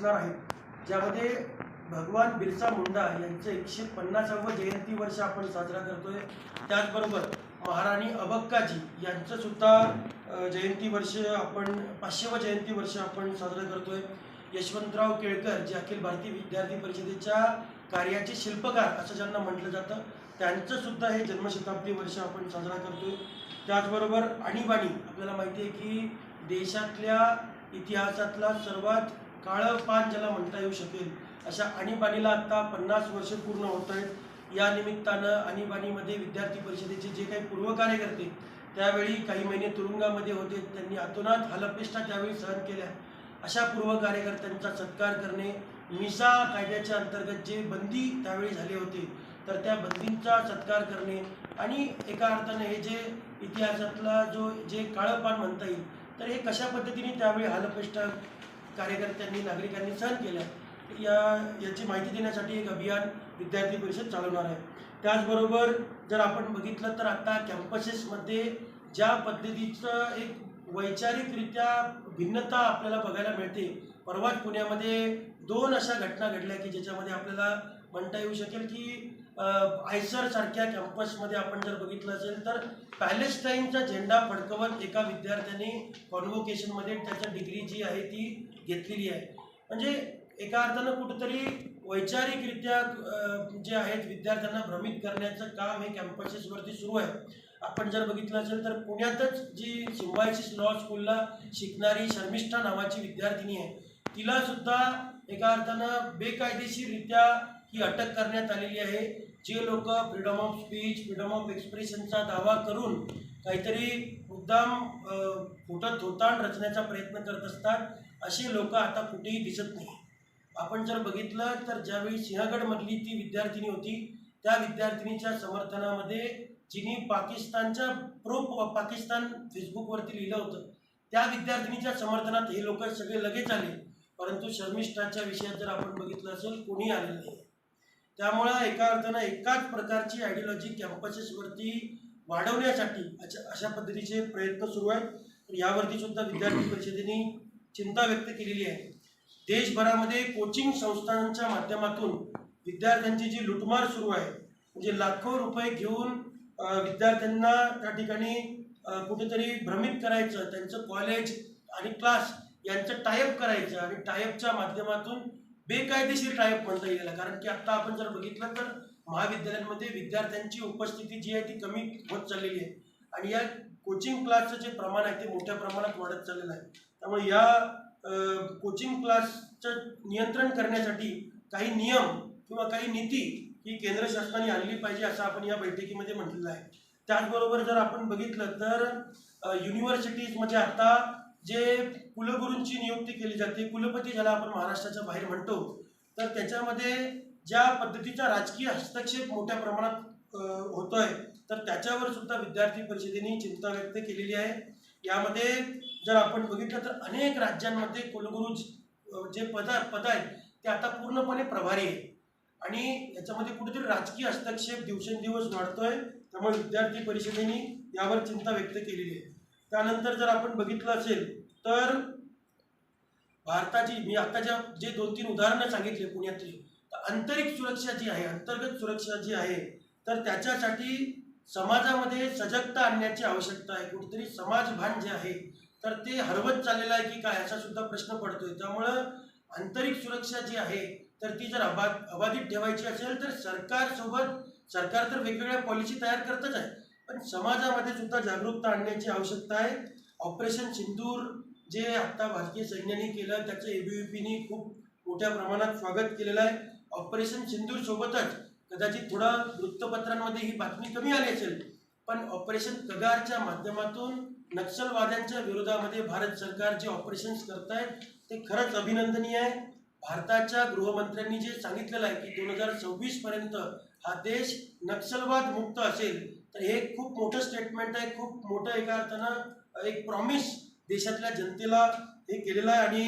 असणार आहेत. ज्यामध्ये भगवान बिरसा मुंडा यांचं एकशे पन्नासावं जयंती वर्ष आपण साजरा करतोय. त्याचबरोबर महाराणी अबक्काजी यांचं सुद्धा जयंती वर्ष आपण पाचशेवं जयंती वर्ष आपण साजरं करतोय. यशवंतराव केळकर जे अखिल भारतीय विद्यार्थी परिषदेच्या कार्याचे शिल्पकार असं ज्यांना म्हटलं जातं त्यांचं सुद्धा हे जन्मशताब्दी वर्ष आपण साजरा करतोय. त्याचबरोबर आणीबाणी आपल्याला माहिती आहे की देशातल्या इतिहासातला सर्वात काळं पान ज्याला म्हणता येऊ शकेल अशा आणीबाणीला आता पन्नास वर्ष पूर्ण होत आहेत. या निमित्तानं आणीबाणीमध्ये विद्यार्थी परिषदेचे जे काही पूर्वकार्य करते त्यावेळी काही महिने तुरुंगामध्ये होते त्यांनी अतोनात हलपेष्टा त्यावेळी सहन केल्या. अशा पूर्व कार्यकर्त्यांचा सत्कार करणे मिसा कायद्याच्या अंतर्गत जे बंदी त्यावेळी झाले होते तर त्या बंदींचा सत्कार करणे आणि एका अर्थाने हे जे इतिहासातला जो जे काळं पान म्हणता येईल तर हे कशा पद्धतीने त्यावेळी हलपेष्टा कार्यकर्त्यांनी नागरिकांनी सहन केल्या या याची माहिती देण्यासाठी एक अभियान विद्यार्थी परिषद चालवणार आहे. त्याचबरोबर जर आपण बघितलं तर आता कॅम्पसेसमध्ये ज्या पद्धतीचं एक वैचारिकरित्या भिन्नता आपल्याला बघायला मिळते परवाच पुण्यामध्ये दोन अशा घटना घडल्या की ज्याच्यामध्ये आपल्याला म्हणता येऊ शकेल की आयसर सारख्या कॅम्पसमध्ये आपण जर बघितलं असेल तर पॅलेस्टाईनचा झेंडा फडकवत एका विद्यार्थ्याने कॉन्व्होकेशनमध्ये त्याच्या डिग्री जी आहे ती घेतलेली आहे. म्हणजे एका अर्थानं कुठंतरी वैचारिकरित्या जे आहेत विद्यार्थ्यांना भ्रमित करण्याचं काम हे कॅम्पसेसवरती सुरू आहे. आपण जर बघितलं असेल तर पुण्यातच जी सिम्बायसिस लॉ स्कूलला शिकणारी शर्मिष्ठा नावाची विद्यार्थिनी आहे तिला सुद्धा एका अर्थानं बेकायदेशीररित्या ही अटक करण्यात आलेली आहे. जे लोक freedom of speech freedom of एक्सप्रेशनचा दावा करून काहीतरी मुद्दाम खोटं धोताण रचण्याचा प्रयत्न करत असतात असे लोक आता कुठेही दिसत नाही आपण जर बघितलं तर ज्यावेळी सिंहगडमधली ती विद्यार्थिनी होती त्या विद्यार्थिनीच्या समर्थनामध्ये जिने पाकिस्तानच्या प्रो पाकिस्तान फेसबुकवरती लिहिलं होतं. त्या विद्यार्थिनीच्या समर्थनात हे लोक सगळे लगेच आले. परंतु शर्मिष्ठाच्या विषयात जर आपण बघितलं असेल कोणी आलेलं नाही त्यामुळं एका अर्थानं एकाच प्रकारची आयडिओलॉजी कॅम्पसेसवरती वाढवण्यासाठी अशा अशा पद्धतीचे प्रयत्न सुरू आहेत. तर यावरती सुद्धा विद्यार्थी परिषदेने चिंता व्यक्त केलेली आहे. देशभरामध्ये कोचिंग संस्थांच्या माध्यमातून विद्यार्थ्यांची जी लुटमार सुरू आहे म्हणजे लाखो रुपये घेऊन विद्यार्थ्यांना त्या ठिकाणी कुठेतरी भ्रमित करायचं त्यांचं कॉलेज आणि क्लास यांचं टायअप करायचं आणि टायअपच्या माध्यमातून बेकायदेशीर टायअप म्हणता येईल. कारण की आत्ता आपण जर बघितलं तर महाविद्यालयांमध्ये विद्यार्थ्यांची उपस्थिती जी आहे ती कमी होत चाललेली आहे. आणि या कोचिंग क्लासचं जे प्रमाण आहे ते मोठ्या प्रमाणात वाढत चाललेलं आहे. त्यामुळे या कोचिंग क्लासचं नियंत्रण करण्यासाठी काही नियम किंवा काही नीती ही केंद्र शासनाने आणली पाहिजे असं आपण या बैठकीमध्ये म्हटलेलं आहे. त्याचबरोबर जर आपण बघितलं तर युनिव्हर्सिटीजमध्ये आता जे कुलगुरूंची नियुक्ती केली जाते कुलपती ज्याला आपण महाराष्ट्राच्या बाहेर म्हणतो तर त्याच्यामध्ये ज्या पद्धतीचा राजकीय हस्तक्षेप मोठ्या प्रमाणात होतोय तर त्याच्यावर सुद्धा विद्यार्थी परिषदेने चिंता व्यक्त केलेली आहे. यामध्ये जर आपण बघितलं तर अनेक राज्यांमध्ये कुलगुरू जे पद पद आहेत ते आता पूर्णपणे प्रभारी आहे आणि याच्यामध्ये कुठेतरी राजकीय हस्तक्षेप दिवसेंदिवस वाढतोय त्यामुळे विद्यार्थी परिषदेने यावर चिंता व्यक्त केलेली आहे. त्यानंतर जर आपण बघितलं असेल तर भारताची मी आत्ताच्या जे दोन तीन उदाहरणं सांगितले पुण्यातली तर आंतरिक सुरक्षा जी आहे अंतर्गत सुरक्षा जी आहे तर त्याच्यासाठी समाजामध्ये सजगता आणण्याची आवश्यकता आहे. कुठेतरी समाजभान जे आहे तर ते हरवत चाललेलं आहे की काय असा सुद्धा प्रश्न पडतोय. त्यामुळं आंतरिक सुरक्षा जी आहे तर ती जर अबा अबाधित ठेवायची असेल तर सरकारसोबत सरकार तर वेगवेगळ्या पॉलिसी तयार करतच आहे पण समाजामध्ये सुद्धा जागरूकता आणण्याची आवश्यकता आहे. ऑपरेशन सिंदूर जे आता भारतीय सैन्याने केलं त्याचं एबीव्हीपीने खूप मोठ्या प्रमाणात स्वागत केलेलं आहे. ऑपरेशन सिंदूर सोबतच कदाचित थोडा वृत्तपत्रांमध्ये ही बातमी कमी आली असेल पण ऑपरेशन कगारच्या माध्यमातून नक्षलवाद्यांच्या विरोधामध्ये भारत सरकार जे ऑपरेशन्स करत आहे ते खरंच अभिनंदनीय आहे. भारताच्या गृहमंत्र्यांनी जे सांगितलेलं आहे की दोन हजार सव्वीस पर्यंत हा देश नक्षलवाद मुक्त असेल तर हे खूप मोठं स्टेटमेंट आहे खूप मोठं एका अर्थानं एक प्रॉमिस देशातल्या जनतेला हे केलेलं आहे. आणि